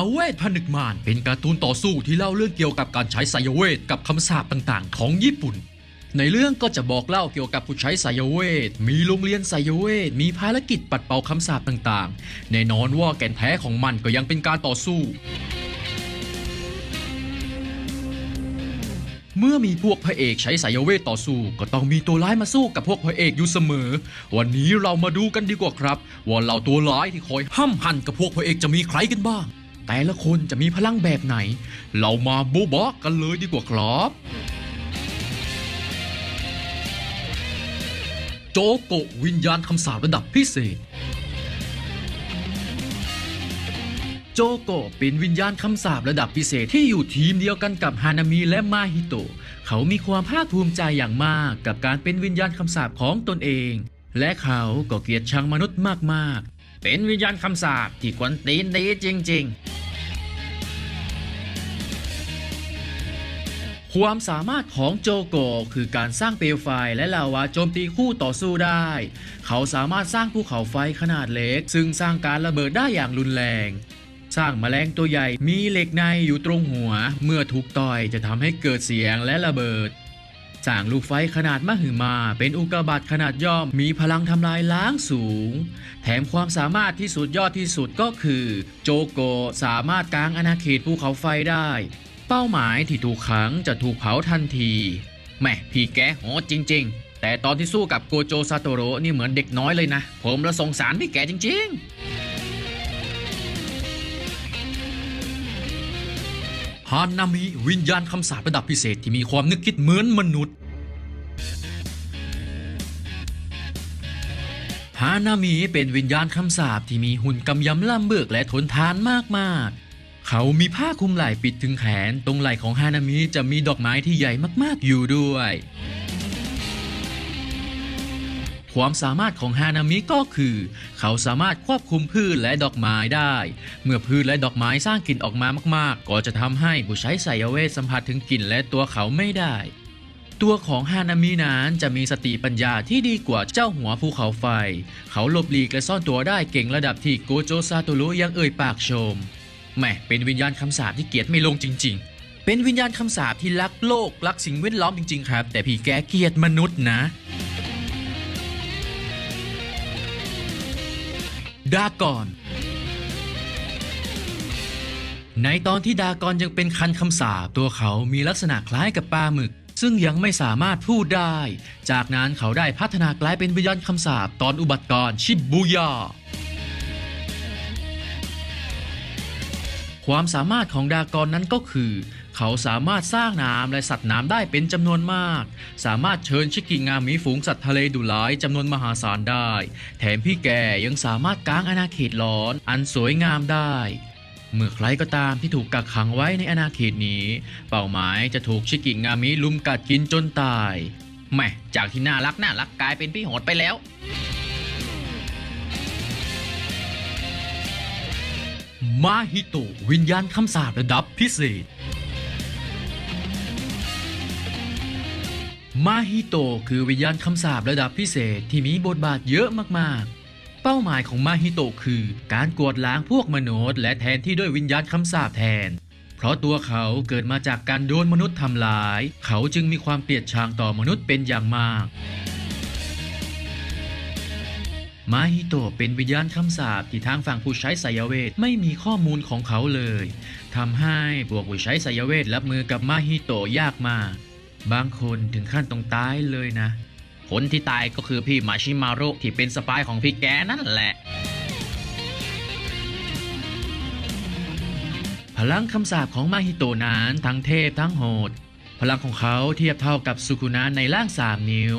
าเวทผนึกมารเป็นการ์ตูนต่อสู้ที่เล่าเรื่องเกี่ยวกับการใช้ไสยเวทกับคำสาปต่างๆ ของญี่ปุ่น ในเรื่องก็จะบอกเล่าเกี่ยวกับผู้ใช้ไสยเวท มีโรงเรียนไสยเวท มีภารกิจปัดเป่าคำสาปต่างๆ แน่นอนว่าแก่นแท้ของมันก็ยังเป็นการต่อสู้ เมื่อมีพวกพระเอกใช้สายเวทต่อสู้ ก็ต้องมีตัวร้ายมาสู้กับพวกพระเอกอยู่เสมอ วันนี้เรามาดูกันดีกว่าครับ ว่าเหล่าตัวร้ายที่คอยห้ำหั่นกับพวกพระเอกจะมีใครกันบ้าง แต่ละคนจะมีพลังแบบไหน เรามาโบบะกันเลยดีกว่าครับ โจโกะวิญญาณคำสาประดับพิเศษ โจโกะเป็นวิญญาณคำสาประดับพิเศษที่อยู่ทีมเดียวกันกับฮานามิและมาฮิโตะเขามีความภาคภูมิใจอย่างมากกับการเป็นวิญญาณคำสาปของตนเอง และเขาก็เกลียดชังมนุษย์มากๆเป็นวิญญาณคำสาปที่กวนตีนดีจริง ๆ ความสามารถของโจโกคือการสร้างเปลวไฟและลาวาโจมตีคู่ต่อสู้ได้ เขาสามารถสร้างภูเขาไฟขนาดเล็ก ซึ่งสร้างการระเบิดได้อย่างรุนแรง สร้างแมลงตัวใหญ่มีเหล็กในอยู่ตรงหัว เมื่อถูกต่อยจะทำให้เกิดเสียงและระเบิด สร้างลูกไฟขนาดมหึมา เป็นอุกกาบาตขนาดย่อมมีพลังทำลายล้างสูง แถมความสามารถที่สุดยอดที่สุดก็คือ โจโกสามารถกางอาณาเขตภูเขาไฟได้ เป้าหมายที่ถูกขังจะถูกเผาทันทีแม่พี่แกโหดจริง ๆ แต่ตอนที่สู้กับโกโจซาโตโรนี่เหมือนเด็กน้อยเลยนะ ผมละสงสารพี่แกจริง ๆ ฮานามิวิญญาณคำสาประดับพิเศษที่มีความนึกคิดเหมือนมนุษย์ ฮานามิเป็นวิญญาณคำสาปที่มีหุ่นกำยำล่ำเบิกและทนทานมากๆ เขามีผ้าคลุมไหล่ปิดถึงแขน ตรงไหล่ของฮานามิจะมีดอกไม้ที่ใหญ่มากๆอยู่ด้วย ความสามารถของฮานามิก็คือ เขาสามารถควบคุมพืชและดอกไม้ได้ เมื่อพืชและดอกไม้สร้างกลิ่นออกมามาก ๆ ก็จะทำให้ผู้ใช้ไสยเวทสัมผัสถึงกลิ่นและตัวเขาไม่ได้ ตัวของฮานามินั้นจะมีสติปัญญาที่ดีกว่าเจ้าหัวภูเขาไฟ เขาหลบหลีกและซ่อนตัวได้เก่งระดับที่โกโจซาโตรุยังเอ่ยปากชม แหม่เป็นวิญญาณคำสาปที่เกียดไม่ลงจริง ๆ เป็นวิญญาณคำสาปที่รักโลกรักสิ่งแวดล้อมจริง ๆ ครับ แต่พี่แกเกียดมนุษย์นะ ดากอน ในตอนที่ดากอนยังเป็นคันคำสาปตัวเขามีลักษณะคล้ายกับปลาหมึกซึ่งยังไม่สามารถพูดได้ จากนั้นเขาได้พัฒนากลายเป็นวิญญาณคำสาปตอนอุบัติการณ์ชิบูย่า ความสามารถของดากอนนั้นก็คือ เขาสามารถสร้างน้ำและสัตว์น้ำได้เป็นจำนวนมาก สามารถเชิญชิกิงามีฝูงสัตว์ทะเลดุร้ายจำนวนมหาศาลได้ แถมพี่แกยังสามารถกางอาณาเขตร้อน อันสวยงามได้เมื่อใครก็ตามที่ถูกกักขังไว้ในอาณาเขตนี้ เป้าหมายจะถูกชิกิงามิลุมกัดกินจนตายแม่จากที่น่ารักน่ารักกลายเป็นพี่โหดไปแล้ว มาฮิโตวิญญาณคำสาประดับพิเศษ มาฮิโตคือวิญญาณคำสาประดับพิเศษที่มีบทบาทเยอะมากๆ เป้าหมายของมาฮิโตคือการกวดล้างพวกมนุษย์และแทนที่ด้วยวิญญาณคำสาปแทน เพราะตัวเขาเกิดมาจากการโดนมนุษย์ทำร้าย เขาจึงมีความเกลียดชังต่อมนุษย์เป็นอย่างมาก มาฮิโตะเป็นวิญญาณคำสาปที่ทางฝั่งผู้ใช้ไสยเวทไม่มีข้อมูลของเขาเลยทำให้พวกผู้ใช้ไสยเวทรับมือกับมาฮิโตะยากมาก บางคนถึงขั้นต้องตายเลยนะ คนที่ตายก็คือพี่มาชิมารุที่เป็นสปายของพี่แกนั่นแหละพลังคำสาปของมาฮิโตะนั้นทั้งเทพทั้งโหด พลังของเขาเทียบเท่ากับสุคุนะในร่างสามนิ้ว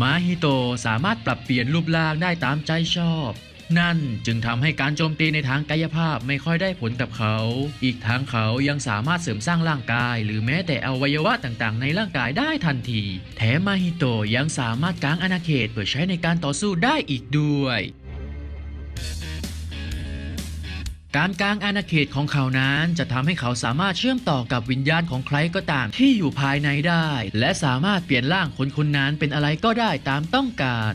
มาฮิโตสามารถปรับเปลี่ยนรูปร่างได้ตามใจชอบ นั่นจึงทำให้การโจมตีในทางกายภาพไม่ค่อยได้ผลกับเขา อีกทั้งเขายังสามารถเสริมสร้างร่างกาย หรือแม้แต่อวัยวะต่างๆ ในร่างกายได้ทันที แถมมาฮิโตยังสามารถกางอาณาเขตเพื่อใช้ในการต่อสู้ได้อีกด้วย การกางอาณาเขตของเขานั้นจะทำให้เขาสามารถเชื่อมต่อกับวิญญาณของใครก็ตามที่อยู่ภายในได้ และสามารถเปลี่ยนร่างคนคนนั้นเป็นอะไรก็ได้ตามต้องการ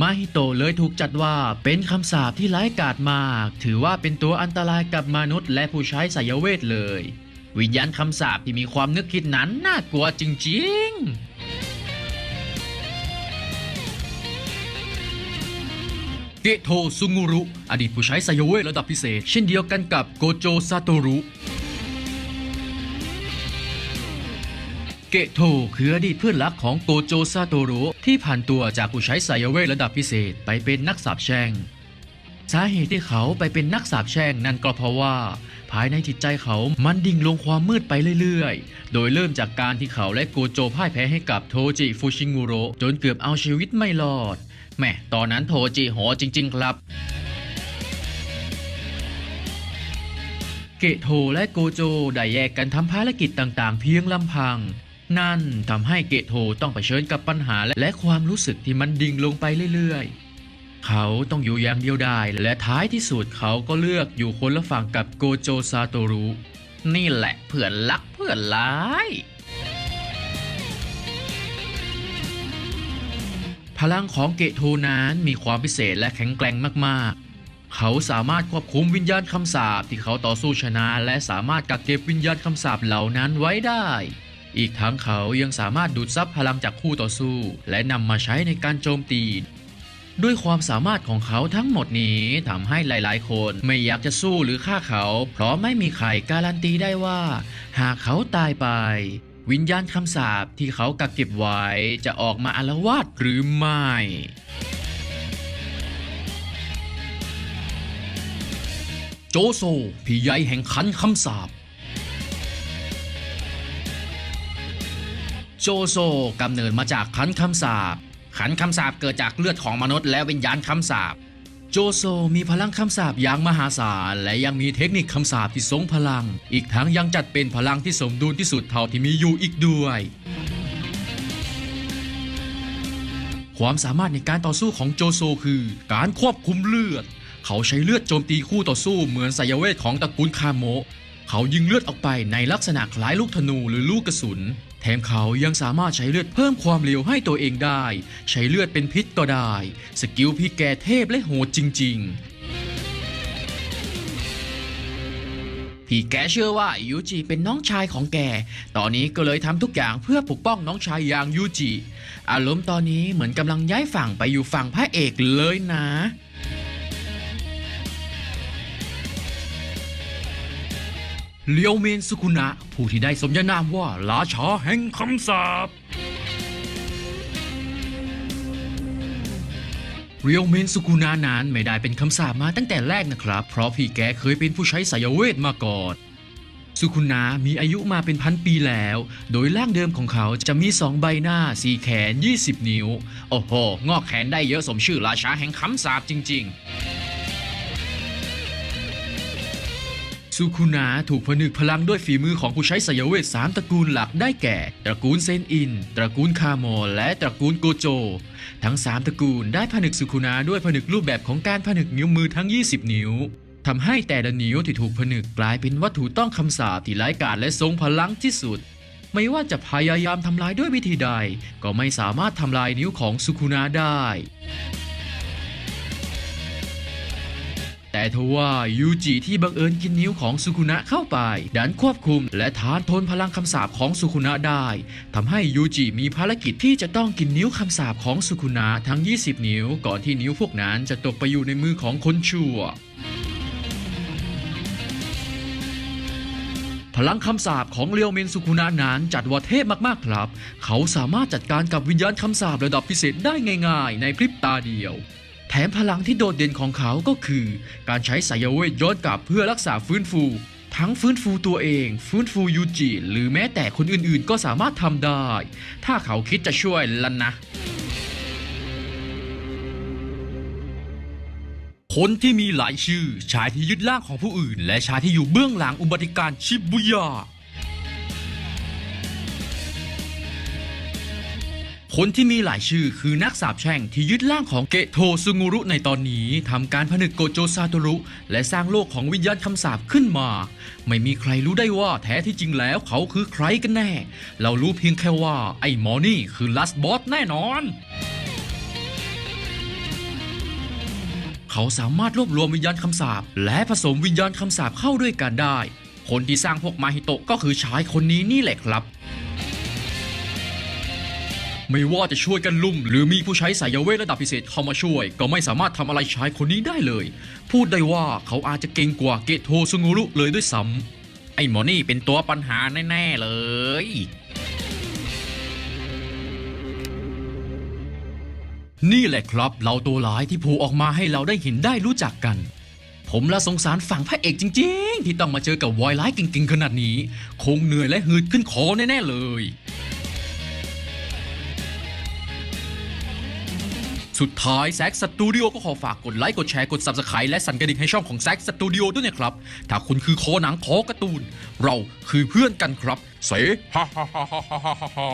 มาฮิโตะเลยถูกจัดว่าเป็นคำสาปที่ร้ายกาจมาก ถือว่าเป็นตัวอันตรายกับมนุษย์และผู้ใช้สายเวทเลย วิญญาณคำสาปที่มีความนึกคิดนั้นน่ากลัวจริงๆ เกโทซุงุรุ อดีตผู้ใช้สายเวระดับพิเศษ เช่นเดียวกันกับโกโจซาโตรุเกโทคืออดีตเพื่อนรักของโกโจซาโตรุที่ผ่านตัวจากผู้ใช้สายเวระดับพิเศษไปเป็นนักสาบแช่งสาเหตุที่เขาไปเป็นนักสาบแช่งนั่นก็เพราะว่า ภายในจิตใจเขามันดิ่งลงความมืดไปเรื่อยๆ โดยเริ่มจากการที่เขาและโกโจพ่ายแพ้ให้กับโทจิฟูชิงุโรจนเกือบเอาชีวิตไม่รอด แม่ตอนนั้นโทจิโหดจริง ๆ ครับ เกโทและโกโจได้แยกกันทำภารกิจต่างๆ เพียงลำพัง นั่นทำให้เกโทต้องเผชิญกับปัญหาและความรู้สึกที่มันดิ่งลงไปเรื่อยๆ เขาต้องอยู่อย่างเดียวดายและท้ายที่สุดเขาก็เลือกอยู่คนละฝั่งกับโกโจซาโตรุนี่แหละเพื่อนรักเพื่อนร้าย พลังของเกโทนั้นมีความพิเศษและแข็งแกร่งมากๆ เขาสามารถควบคุมวิญญาณคำสาปที่เขาต่อสู้ชนะ และสามารถกักเก็บวิญญาณคำสาปเหล่านั้นไว้ได้ อีกทั้งเขายังสามารถดูดซับพลังจากคู่ต่อสู้ และนำมาใช้ในการโจมตี ด้วยความสามารถของเขาทั้งหมดนี้ทำให้หลายๆ คนไม่อยากจะสู้หรือฆ่าเขา เพราะไม่มีใครการันตีได้ว่า หากเขาตายไป วิญญาณคำสาปที่เขากักเก็บไว้จะออกมาอาละวาดหรือไม่ โจโซพี่ใหญ่แห่งขันคำสาปโจโซกำเนิดมาจากขันคำสาปขันคำสาปเกิดจากเลือดของมนุษย์และวิญญาณคำสาป โจโซมีพลังคำสาปอย่างมหาศาล และยังมีเทคนิคคำสาปที่ทรงพลัง อีกทั้งยังจัดเป็นพลังที่สมดุลที่สุดเท่าที่มีอยู่อีกด้วย ความสามารถในการต่อสู้ของโจโซคือ การควบคุมเลือด เขาใช้เลือดโจมตีคู่ต่อสู้เหมือนสายเวทของตระกูลคาโม เขายิงเลือดออกไปในลักษณะคล้ายลูกธนูหรือลูกกระสุน แถมเขายังสามารถใช้เลือดเพิ่มความเร็วให้ตัวเองได้ ใช้เลือดเป็นพิษก็ได้ สกิลพี่แกเทพและโหดจริง ๆพี่แกเชื่อว่ายูจิเป็นน้องชายของแก ตอนนี้ก็เลยทำทุกอย่างเพื่อปกป้องน้องชายอย่างยูจิ อารมณ์ตอนนี้เหมือนกำลังย้ายฝั่งไปอยู่ฝั่งพระเอกเลยนะ เลียวเมนสุกุนะ ผู้ที่ได้สมญานามว่าราชาแห่งคำสาปเรียวเมนสุกุนานั้นไม่ได้เป็นคำสาปมาตั้งแต่แรกนะครับ เพราะพี่แกเคยเป็นผู้ใช้สายเวทมาก่อนสุกุนามีอายุมาเป็นพันปีแล้ว โดยร่างเดิมของเขาจะมีสองใบหน้าสี่แขน 20 นิ้ว โอ้โห งอกแขนได้เยอะสมชื่อราชาแห่งคำสาปจริง ๆ สุคุนาถูกผนึกพลังด้วยฝีมือของผู้ใช้สายเวทสามตระกูลหลักได้แก่ ตระกูลเซนอิน ตระกูลคาโมและตระกูลโกโจ ทั้ง 3 ตระกูลได้ผนึกสุคุนาด้วยผนึกรูปแบบของการผนึกนิ้วมือทั้ง 20 นิ้วทำให้แต่ละนิ้วที่ถูกผนึกกลายเป็นวัตถุต้องคำสาปที่ไร้กาจและทรงพลังที่สุด ไม่ว่าจะพยายามทำลายด้วยวิธีใด ก็ไม่สามารถทำลายนิ้วของสุคุนาได้ แต่ทว่ายูจิที่บังเอิญกินนิ้วของสุคุนะเข้าไป ดันควบคุม และทานทนพลังคำสาปของสุคุนะได้ทำให้ยูจิมีภารกิจที่จะต้องกินนิ้วคำสาปของสุคุนะทั้ง 20 นิ้ว ก่อนที่นิ้วพวกนั้นจะตกไปอยู่ในมือของคนชั่วพลังคำสาปของเลียวเมนสุคุนะนั้นจัดว่าเทพมากๆครับ เขาสามารถจัดการกับวิญญาณคำสาประดับพิเศษได้ง่าย ๆ ในพริบตาเดียว แถมพลังที่โดดเด่นของเขาก็คือ การใช้สายเวทย้อนกลับเพื่อรักษาฟื้นฟู ทั้งฟื้นฟูตัวเอง ฟื้นฟูยูจิหรือแม้แต่คนอื่นๆ ก็สามารถทำได้ ถ้าเขาคิดจะช่วยละนะ คนที่มีหลายชื่อชายที่ยึดร่างของผู้อื่น และชายที่อยู่เบื้องหลังอุบัติการณ์ชิบุยา คนที่มีหลายชื่อคือนักสาบแช่งที่ยึดร่างของเกโทซุงุรุในตอนนี้ทำการผนึกโกโจซาโตรุ และสร้างโลกของวิญญาณคำสาปขึ้นมา ไม่มีใครรู้ได้ว่าแท้ที่จริงแล้วเขาคือใครกันแน่ เรารู้เพียงแค่ว่าไอ้หมอนี่คือลัสบอสแน่นอนเขาสามารถรวบรวมวิญญาณคำสาปและผสมวิญญาณคำสาปเข้าด้วยกันได้ คนที่สร้างพวกมาฮิโตะก็คือชายคนนี้นี่แหละครับ ไม่ว่าจะช่วยกันลุ่ม หรือมีผู้ใช้สายเวทระดับพิเศษเข้ามาช่วย ก็ไม่สามารถทำอะไรชายคนนี้ได้เลย พูดได้ว่าเขาอาจจะเก่งกว่าเกโทซุงูรุเลยด้วยซ้ำไอ้หมอนี่เป็นตัวปัญหาแน่ๆเลยนี่แหละครับเราตัวร้ายที่ผล่ออกมาให้เราได้เห็นได้รู้จักกัน ผมละสงสารฝั่งพระเอกจริง ๆ ที่ต้องมาเจอกับวายร้ายเก่งๆขนาดนี้ คงเหนื่อยและหืดขึ้นคอแน่ๆเลย สุดท้ายแซกสตูดิโอก็ขอฝากกดไลค์ กดแชร์ กด Subscribe และสั่นกระดิ่งให้ช่องของแซกสตูดิโอด้วยนะครับ ถ้าคุณคือคอหนังคอการ์ตูน เราคือเพื่อนกันครับ เสฮ่าฮ่าฮ่าฮ่าฮ่าฮ่า